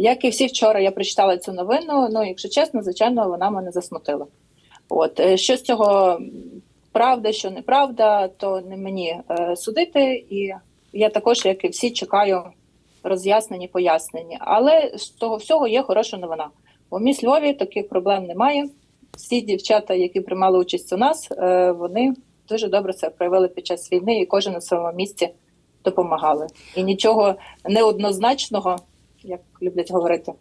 Як і всі вчора, я прочитала цю новину. Ну, якщо чесно, звичайно, вона мене засмутила. От е, що з цього правда, що неправда, то не мені е, судити. І я також, як і всі, чекаю роз'яснені, пояснення. Але з того всього є хороша новина. У міс Львові таких проблем немає. Всі дівчата, які приймали участь у нас, е, вони дуже добре це проявили під час війни, і кожен на своєму місці допомагали. І нічого неоднозначного, як люблять говорити,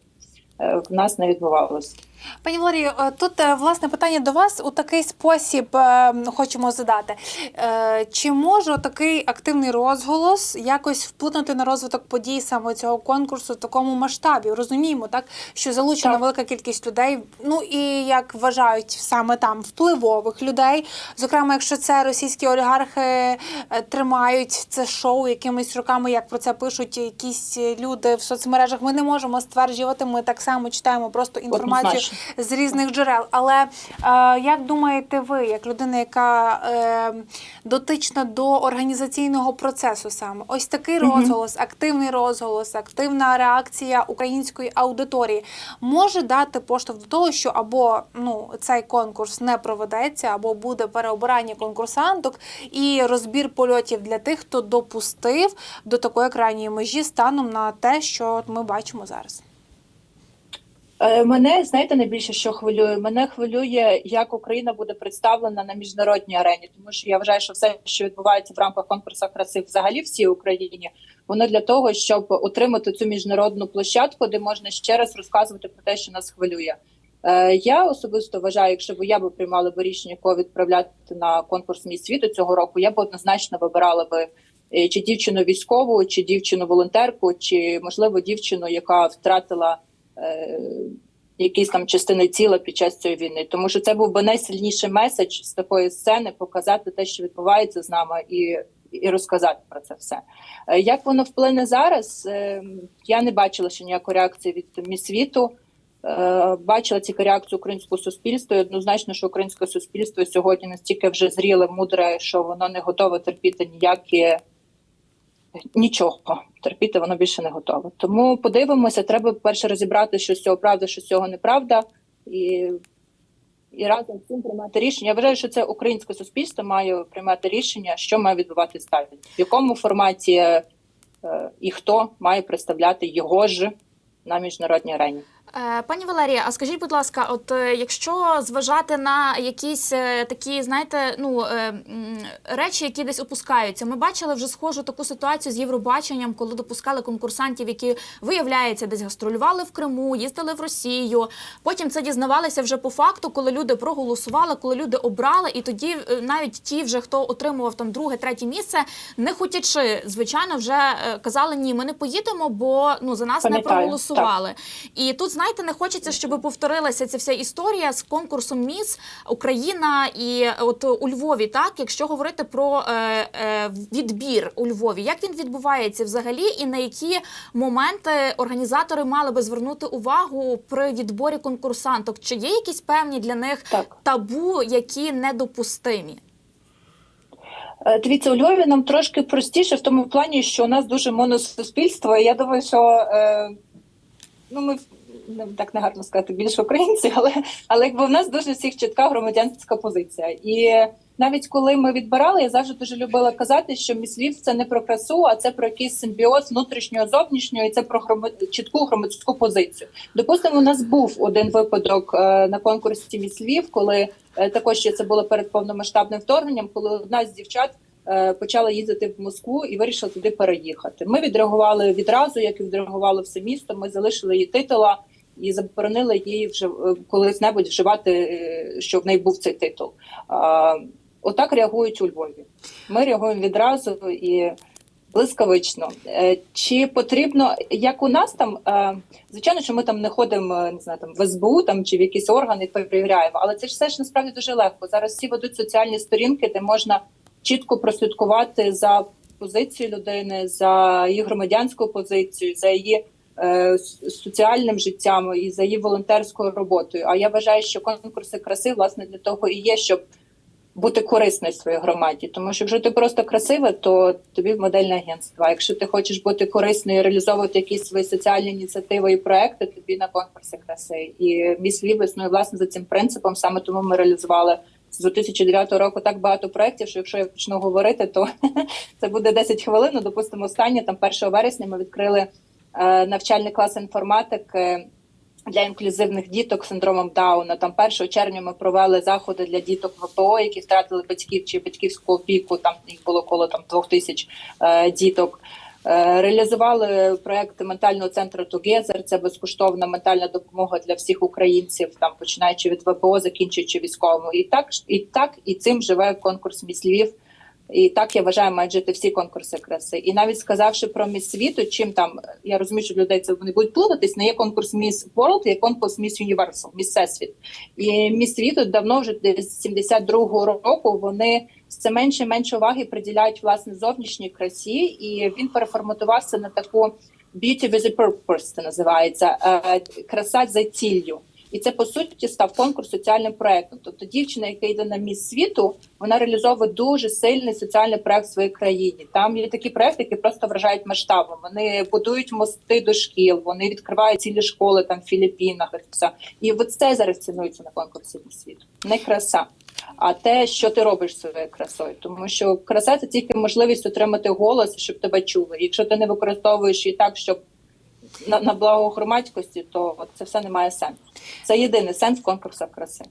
в нас не відбувалося. Пані Валерію, е, тут е, власне питання до вас у такий спосіб е, хочемо задати. Е, Чи може такий активний розголос якось вплинути на розвиток подій саме цього конкурсу в такому масштабі? Розуміємо, так що залучена Так. велика кількість людей. Ну і як вважають саме там впливових людей. Зокрема, якщо це російські олігархи е, тримають це шоу якимись роками, як про це пишуть якісь люди в соцмережах. Ми не можемо стверджувати. Ми так само читаємо просто інформацію з різних джерел. Але е, як думаєте ви, як людина, яка е, дотична до організаційного процесу саме, ось такий розголос, активний розголос, активна реакція української аудиторії може дати поштовх до того, що або ну цей конкурс не проведеться, або буде переобирання конкурсанток і розбір польотів для тих, хто допустив до такої крайньої межі станом на те, що ми бачимо зараз. Е, Мене знаєте найбільше, що хвилює? Мене хвилює, як Україна буде представлена на міжнародній арені, тому що я вважаю, що все, що відбувається в рамках конкурсу краси, взагалі всій Україні, воно для того, щоб отримати цю міжнародну площадку, де можна ще раз розказувати про те, що нас хвилює. Е, Я особисто вважаю, якщо б я би приймала б рішення, кого відправляти на конкурс міс світу цього року, я б однозначно вибирала би е, чи дівчину військову, чи дівчину волонтерку, чи можливо дівчину, яка втратила якісь там частини тіла під час цієї війни, тому що це був би найсильніший меседж з такої сцени показати те, що відбувається з нами, і, і розказати про це все. Е, Як воно вплине зараз? Е, Я не бачила ще ніякої реакції від міськвіту. Е, Бачила тільки реакцію українського суспільства. І однозначно, що українське суспільство сьогодні настільки вже зріле, мудре, що воно не готове терпіти ніякі нічого терпіти воно більше не готове. Тому подивимося, треба перше розібрати, що з цього правда, що з цього неправда, і, і разом з цим приймати рішення. Я вважаю, що це українське суспільство має приймати рішення, що має відбуватися далі, в якому форматі е, і хто має представляти його ж на міжнародній арені. Е, Пані Валерія, а скажіть, будь ласка, от е, якщо зважати на якісь е, такі, знаєте, ну речі, які десь опускаються, ми бачили вже схожу таку ситуацію з Євробаченням, коли допускали конкурсантів, які виявляється, десь гастролювали в Криму, їздили в Росію. Потім це дізнавалися вже по факту, коли люди проголосували, коли люди обрали, і тоді навіть ті, вже хто отримував там друге, третє місце, не хотячи, звичайно, вже казали ні, ми не поїдемо, бо ну за нас не Пам'ятаю, проголосували. І тут, знаєте, не хочеться, щоб повторилася ця вся історія з конкурсом Міс Україна і от у Львові, так якщо говорити про е, е, відбір у Львові, як він відбувається взагалі, і на які моменти організатори мали би звернути увагу при відборі конкурсанток? Чи є якісь певні для них Так. табу, які недопустимі? Е, Дивіться, у Львові нам трошки простіше в тому плані, що у нас дуже моносуспільство. І я думаю, що е, ну ми так не гарно сказати більше українці, але але якби в нас дуже всіх чітка громадянська позиція. І навіть коли ми відбирали, я завжди дуже любила казати, що міслів це не про красу, а це про якийсь симбіоз внутрішнього зовнішнього, і це про грома... чітку громадську позицію. Допустимо, у нас був один випадок е, на конкурсі міс Львів, коли е, також ще це було перед повномасштабним вторгненням, коли одна з дівчат е, почала їздити в Москву і вирішила туди переїхати. Ми відреагували відразу, як і відреагувало все місто. Ми залишили її титула і заборонили їй вже е, колись-небудь вживати, е, що в неї був цей титул. Отак реагують у Львові. Ми реагуємо відразу і блискавично. Е, Чи потрібно, як у нас там, звичайно, що ми там не ходимо не знаю, там в СБУ там чи в якісь органи перевіряємо, але це ж все ж насправді дуже легко. Зараз всі ведуть соціальні сторінки, де можна чітко прослідкувати за позицією людини, за її громадянською позицією, за її соціальним життям і за її волонтерською роботою. А я вважаю, що конкурси краси власне для того і є, щоб бути корисною своїй громаді. Тому що якщо ти просто красива, то тобі модельне агентство. А якщо ти хочеш бути корисною реалізовувати якісь свої соціальні ініціативи і проекти, тобі на конкурси краси. І міс Львів існує власне за цим принципом. Саме тому ми реалізували з 2009 року так багато проєктів, що якщо я почну говорити, то це буде 10 хвилин. Ну, Допустимо, останнє там 1 вересня ми відкрили е, навчальний клас інформатики для інклюзивних діток з синдромом Дауна. Там 1 червня ми провели заходи для діток ВПО, які втратили батьків чи батьківську опіку. Там їх було коло там двох тисяч е, діток. Е, Реалізували проект ментального центру Together. Це безкоштовна ментальна допомога для всіх українців, там починаючи від ВПО, закінчуючи військовому. І так і так і цим живе конкурс Міс Львів. І так я вважаю, мають жити всі конкурси краси. І навіть сказавши про міс світу, чим там я розумію, що людей це вони будуть плутатись. Не є конкурс Міс World, є конкурс Міс Universal, Міс Всесвіт. І міс світу давно вже з 72-го року вони все менше і менше уваги приділяють власне зовнішній красі, і він переформатувався на таку beauty with a purpose, це називається е, краса за ціллю. І це по суті став конкурс соціальним проектом. Тобто дівчина, яка йде на міс світу, вона реалізовує дуже сильний соціальний проект в своїй країні. Там є такі проекти, які просто вражають масштабом. Вони будують мости до шкіл, вони відкривають цілі школи там в Філіппінах. І все. І от це зараз цінується на конкурсі міс світу. Не краса, а те, що ти робиш своєю красою. Тому що краса це тільки можливість отримати голос, щоб тебе чули. Якщо ти не використовуєш її так, щоб на, на благо громадськості, то це все не має сенсу. Це єдиний сенс конкурсу краси.